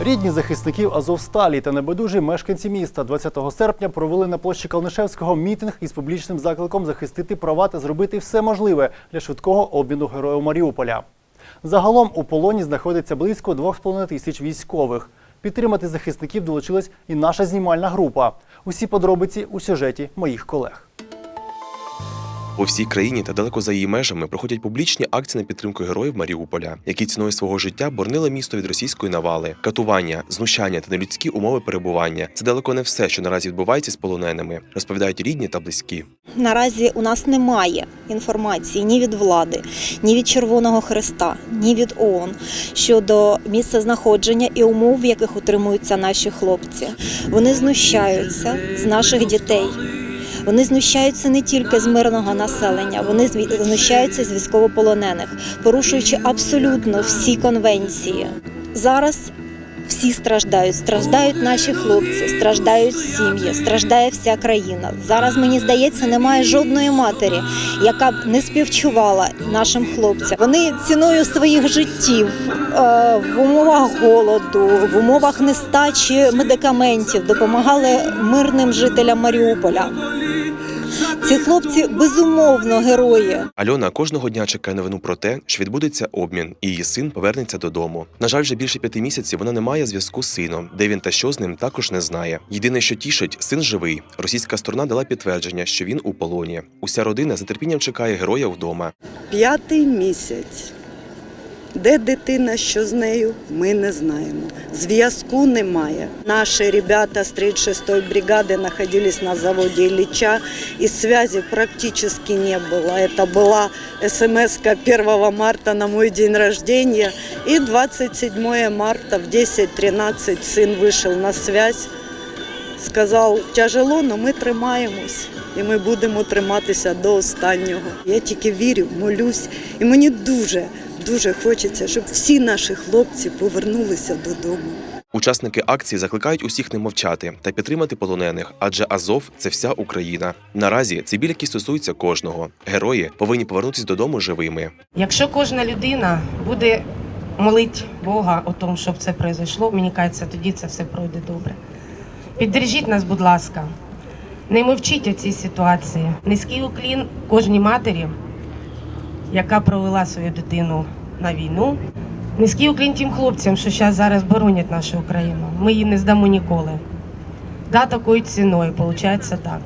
Рідні захисників Азовсталі та небайдужі мешканці міста 20 серпня провели на площі Калнишевського мітинг із публічним закликом захистити права та зробити все можливе для швидкого обміну героїв Маріуполя. Загалом у полоні знаходиться близько 2,5 тисяч військових. Підтримати захисників долучилась і наша знімальна група. Усі подробиці у сюжеті моїх колег. По всій країні та далеко за її межами проходять публічні акції на підтримку героїв Маріуполя, які ціною свого життя боронили місто від російської навали, катування, знущання та нелюдські умови перебування. Це далеко не все, що наразі відбувається з полоненими, розповідають рідні та близькі. Наразі у нас немає інформації ні від влади, ні від Червоного Хреста, ні від ООН щодо місця знаходження і умов, в яких утримуються наші хлопці. Вони знущаються з наших дітей. Вони знущаються не тільки з мирного населення, вони знущаються з військовополонених, порушуючи абсолютно всі конвенції. Зараз всі страждають, страждають наші хлопці, страждають сім'ї, страждає вся країна. Зараз мені здається, немає жодної матері, яка б не співчувала нашим хлопцям. Вони ціною своїх життів е, в умовах голоду, в умовах нестачі медикаментів допомагали мирним жителям Маріуполя. Ці хлопці безумовно герої. Альона кожного дня чекає новину про те, що відбудеться обмін, і її син повернеться додому. На жаль, вже більше п'яти місяців вона не має зв'язку з сином, де він та що з ним також не знає. Єдине, що тішить, син живий. Російська сторона дала підтвердження, що він у полоні. Уся родина з нетерпінням чекає героя вдома. П'ятий місяць. Де дитина, що з нею, ми не знаємо. Зв'язку немає. Наші ребята з 36-ї бригади знаходились на заводі Ілліча, і связи практически не было. Это была смс 1 марта на мой день рождения, и 27 марта в 10.13 сын вышел на связь, сказав, тяжело, але ми тримаємось. І ми будемо триматися до останнього. Я тільки вірю, молюсь, і мені дуже, дуже хочеться, щоб всі наші хлопці повернулися додому. Учасники акції закликають усіх не мовчати та підтримати полонених, адже Азов це вся Україна. Наразі це біль, який стосується кожного. Герої повинні повернутися додому живими. Якщо кожна людина буде молити Бога о тому, щоб це произошло, мені кажеться, тоді це все пройде добре. Піддержіть нас, будь ласка, не мовчіть у цій ситуації. Низький уклін кожній матері, яка провела свою дитину на війну. Низький уклін тим хлопцям, що зараз зараз боронять нашу Україну. Ми її не здамо ніколи. Да, такою ціною, виходить так.